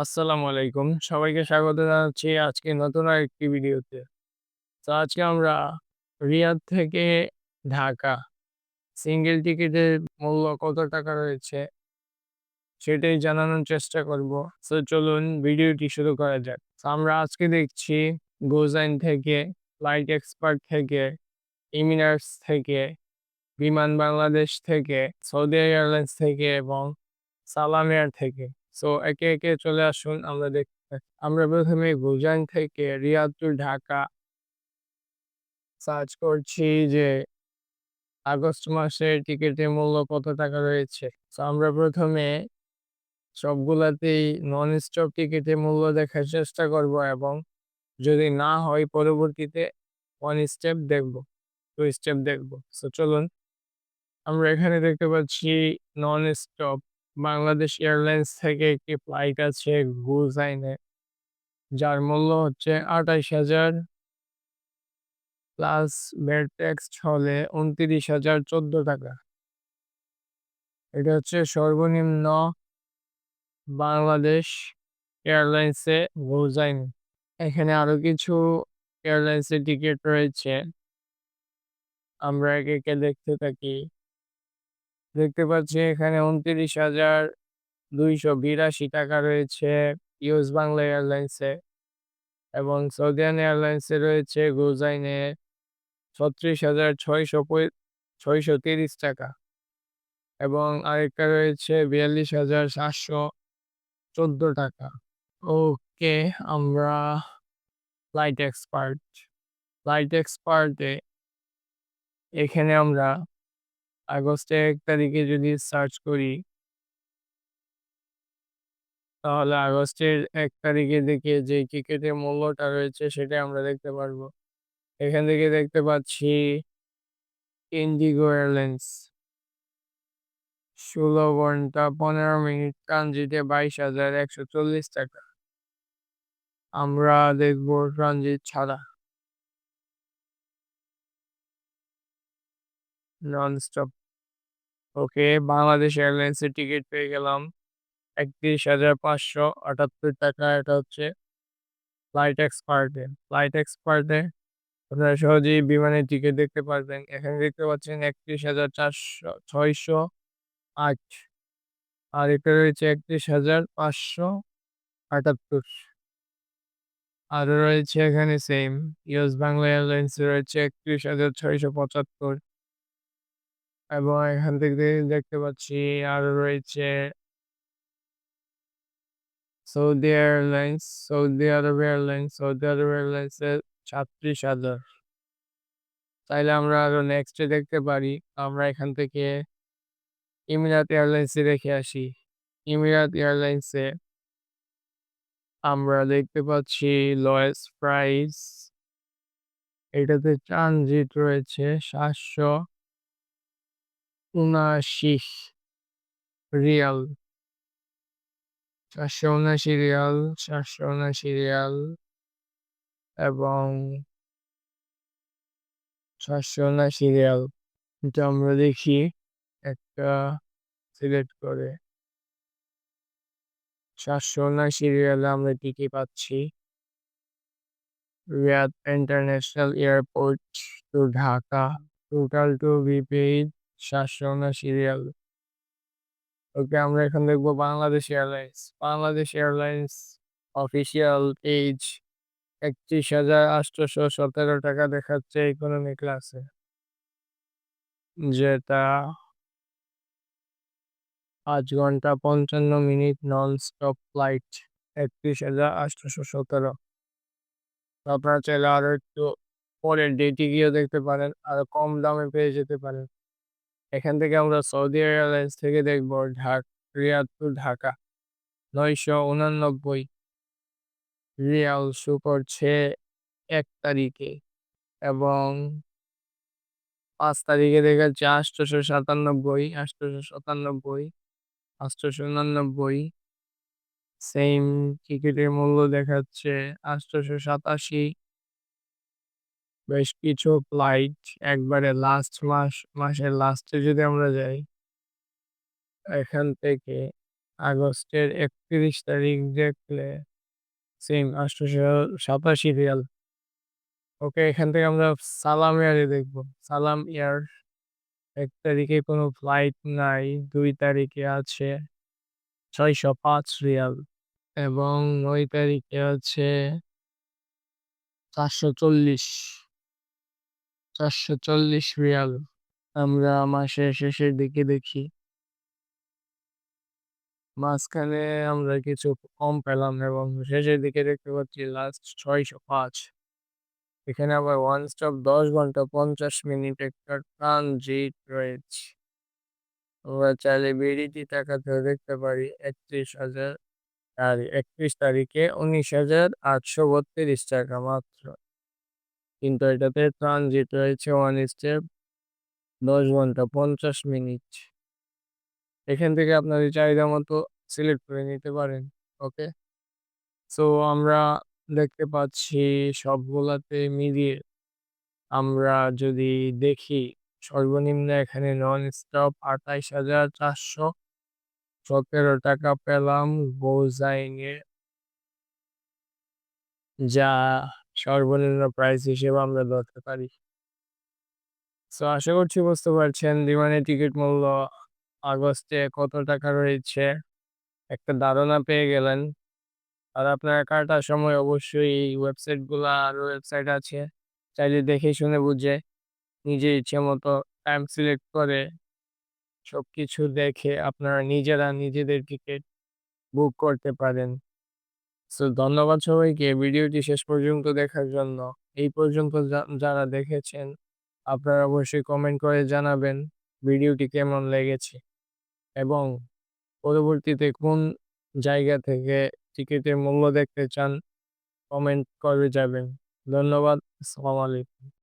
আসসালামু আলাইকুম। সবাইকে স্বাগত জানাচ্ছি আজকে নতুন আরেকটি ভিডিওতে। তো আজকে আমরা রিয়াদ থেকে ঢাকা সিঙ্গেল টিকেটের মূল্য কত টাকা রয়েছে সেটাই জানানোর চেষ্টা করব। তো চলুন ভিডিওটি শুরু করা যাক। আমরা আজকে দেখছি গোজাইন থেকে, ফ্লাইট এক্সপার্ট থেকে, ইমিনার্স থেকে, বিমান বাংলাদেশ থেকে, সৌদি এয়ারলাইন্স থেকে এবং সালাম এয়ার থেকে। সো একে, একে চলে আসুন আমরা দেখতে আমরা প্রথমে গোজাইন থেকে রিয়াদ টু ঢাকা সার্চ করছি যে আগস্ট মাসের টিকেটের মূল্য কত টাকা রয়েছে। তো আমরা প্রথমে সবগুলাতেই নন স্টপ টিকেটের মূল্য দেখার চেষ্টা করব এবং যদি না হয় পরবর্তীতে ওয়ান স্টেপ দেখব, টু স্টেপ দেখব। সো চলুন আমরা এখানে দেখতে পাচ্ছি নন স্টপ বাংলাদেশ এয়ারলাইন্স থেকে একটি ফ্লাইট আছে গুলশাইনে যার মূল্য হচ্ছে আঠাইশ হাজার প্লাস ভ্যাট ট্যাক্স হলে উনত্রিশ হাজার চোদ্দ টাকা। এটা হচ্ছে সর্বনিম্ন বাংলাদেশ এয়ারলাইন্সে গুলশাইন এখানে আরও কিছু এয়ারলাইন্সের টিকিট রয়েছে। আমরা একে একে দেখতে থাকি। দেখতে পাচ্ছি এখানে উনত্রিশ হাজার দুইশো বিরাশি টাকা রয়েছে ইউএস বাংলা এয়ারলাইন্সে এবং সৌদিয়ান এয়ারলাইন্সে রয়েছে গোজাইনে ছত্রিশ হাজার ছয়শো ছয়শো তিরিশ টাকা এবং আরেকটা রয়েছে বিয়াল্লিশ হাজার সাতশো চোদ্দ টাকা। ওকে, আমরা ফ্লাইট এক্সপার্ট। ফ্লাইট এক্সপার্টে এখানে আমরা আগস্টের এক তারিখে যদি সার্চ করি তাহলে আগস্টের এক তারিখে দেখে যে টিকিটের মূল্যটা রয়েছে সেটা আমরা দেখতে পারব। এখান থেকে দেখতে পাচ্ছি ইন্ডিগো এয়ারলাইন্স ষোলো ঘণ্টা পনেরো মিনিট ট্রানজিটে বাইশ হাজার একশো চল্লিশ টাকা। আমরা দেখব ট্রানজিট ছাড়া। নন স্টপ ওকে, বাংলাদেশ এয়ারলাইন্সের টিকিট পেয়ে গেলাম। একত্রিশ হাজার পাঁচশো আটাত্তর টাকা, এটা হচ্ছে ফ্লাইট এক্সপার্টে ফ্লাইট এক্সপার্টে আপনারা সহজেই বিমানের টিকিট দেখতে পারবেন। এখানে দেখতে পাচ্ছেন একত্রিশ হাজার চারশো, ছয়শো আট। আর এটা রয়েছে একত্রিশ হাজার পাঁচশো আটাত্তর। আরও রয়েছে এখানে সেম ইউএস বাংলা এয়ারলাইন্স রয়েছে একত্রিশ হাজার ছয়শো পঁচাত্তর। এবং এখান থেকে দেখতে পাচ্ছি আরও রয়েছে Saudi airlines, Saudi Arab airlines, Saudi Arab এয়ারলাইন্সের ছাত্রিশ হাজার তাইলে আমরা আরও নেক্সটে দেখতে পারি, আমরা এখান থেকে ইমিরাত এয়ারলাইন্সে রেখে আসি। ইমিরাত এয়ারলাইন্সে আমরা দেখতে পাচ্ছি লয়েস প্রাইস। এটাতে ট্রানজিট রয়েছে সাতশো উনআশি রিয়াল চারশো উনআশি রিয়াল চারশো উনআশি রিয়াল এবং চারশো উনআশি রিয়াল এটা আমরা দেখি একটা সিলেক্ট করে চারশো উনআশি রিয়ালে আমরা টিকিট পাচ্ছি Riyadh international airport to Dhaka total to be paid সাতশো উনআশি রিয়াল ওকে আমরা এখন দেখব Bangladesh airlines Bangladesh airlines official page একত্রিশ হাজার আটশোশো সতেরো টাকা দেখাচ্ছে ইকোনমি ক্লাসে যেটা পাঁচ ঘণ্টা পঞ্চান্ন মিনিট নন স্টপ ফ্লাইট একত্রিশ হাজার আটশোশো সতেরো। আপনারা চাইলে আরও একটু পরের ডেটে গিয়ে দেখতে পারেন, আরও কম দামে পেয়ে যেতে পারেন। এখান থেকে আমরা সৌদি এয়ারলাইন্স থেকে দেখব ঢাক রিয়াদ টু ঢাকা। নয়শো উনানব্বই রিয়াল শো করছে এক তারিখে এবং পাঁচ তারিখে দেখাচ্ছে আটশোশো সাতানব্বই আটশোশো সাতানব্বই, আটশোশো উনানব্বই। সেম টিকিটের মূল্য দেখাচ্ছে আটশোশো সাতাশি। বেশ কিছু ফ্লাইট একবারে লাস্ট মাস, মাসের লাস্টে যদি আমরা যাই, এখান থেকে আগস্টের ৩১ তারিখ দেখলে সেম ৮৮৭ রিয়াল। ওকে, এখান থেকে আমরা সালাম এয়ারে দেখব। সালাম এয়ার এক তারিখে কোনো ফ্লাইট নাই। দুই তারিখে আছে ৬০৫ রিয়াল এবং নয় তারিখে আছে ৪৪০ ৪৪০ রিয়াল। আমরা মাসের শেষের দিকে দেখি। মাঝখানে আমরা কিছু কম পেলাম এবং শেষের দিকে দেখতে পাচ্ছি লাস্ট ৬০৫ এখানে আবার ওয়ান স্টপ ১০ ঘণ্টা ৫০ মিনিট একটা ট্রানজিট রয়েছে। আমরা চাইলে বিডিটি টাকাতেও দেখতে পারি ৩১,০০০ আর ৩১ তারিখে ১৯,৮৩২ টাকা মাত্র। কিন্তু এটাতে ট্রানজিট রয়েছে ওয়ান স্টেপ ১০ ঘণ্টা ৫০ মিনিট। এখান থেকে আপনাদের চাহিদা মতো সিলেক্ট করে নিতে পারেন। ওকে? সো আমরা দেখতে পাচ্ছি সবগুলাতে মিলিয়ে আমরা যদি দেখি সর্বনিম্ন এখানে নন স্টপ ২৮,৪১৭ টাকা পেলাম গোজাইনে। যা সর্বনিম্ন প্রাইস হিসেবে আমরা ধরতে পারি। সো আশা করছি বুঝতে পারছেন বিমানের টিকিট মূল্য আগস্টে কত টাকা রয়েছে। একটা ধারণা পেয়ে গেলেন। আর আপনারা কাটার সময় অবশ্যই ওয়েবসাইটগুলা আরও ওয়েবসাইট আছে। চাইলে দেখে শুনে বুঝে, নিজের ইচ্ছে মতো টাইম সিলেক্ট করে সবকিছু দেখে আপনারা নিজেরা নিজেদের টিকিট বুক করতে পারেন। সো ধন্যবাদ সবাইকে ভিডিওটি শেষ পর্যন্ত দেখার জন্য। এই পর্যন্ত যারা দেখেছেন, আপনারা অবশ্যই কমেন্ট করে জানাবেন ভিডিওটি কেমন লেগেছে এবং পরবর্তীতে কোন জায়গা থেকে টিকিটের মূল্য দেখতে চান কমেন্ট করে যাবেন। ধন্যবাদ। আসসালামু আলাইকুম।